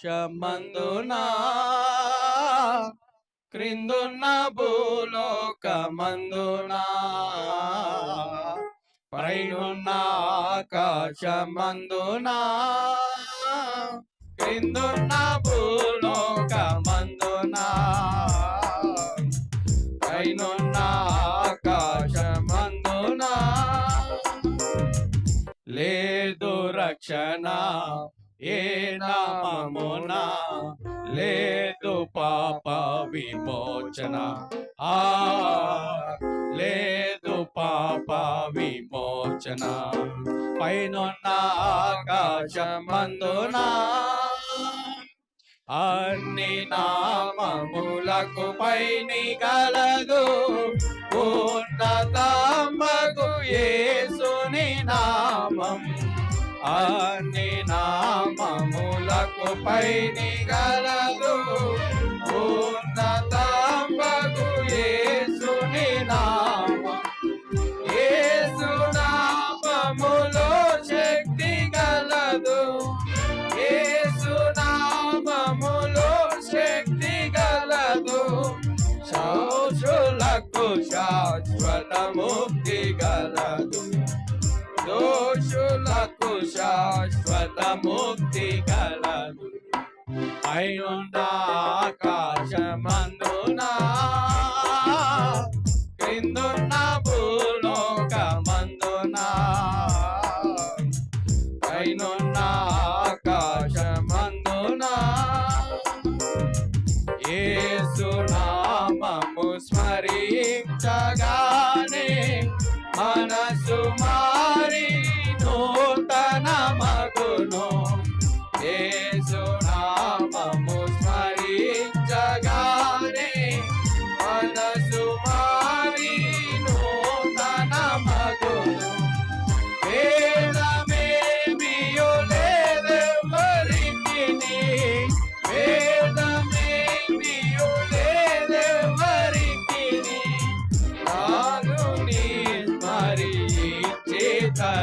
ఆకాశమందునా క్రిందున్న భూలోకమందునా పైనున్న ఆకాశమందునా క్రిందున్న భూలోకమందునా పైనున్న ఆకాశమందునా లేదు రక్షణ ఏ నామమున లేదు పాప విమోచన. ఆ లేదు పాప విమోచన. పైనున్న ఆకాశమందున అన్ని నామములకు పైని గలదు ఉన్నతమగు అన్ని నామములకు పైని గలదు. ఉన్నతమగు యేసుని నామ. యేసు నామములో శక్తి గలదు. యేసు నామములో శక్తి గలదు. శోషులకు శాశ్వత ముక్తి గలదు. దోషులకు శాశ్వత ముక్తి గలదు అయ్యున్న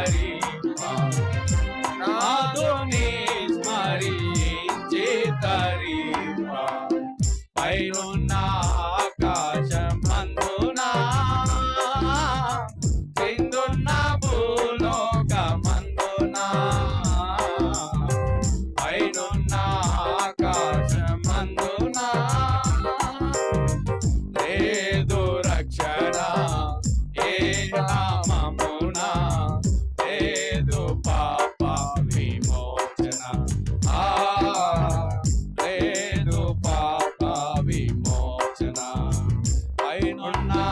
Hari, Hari. பயனுண்ணா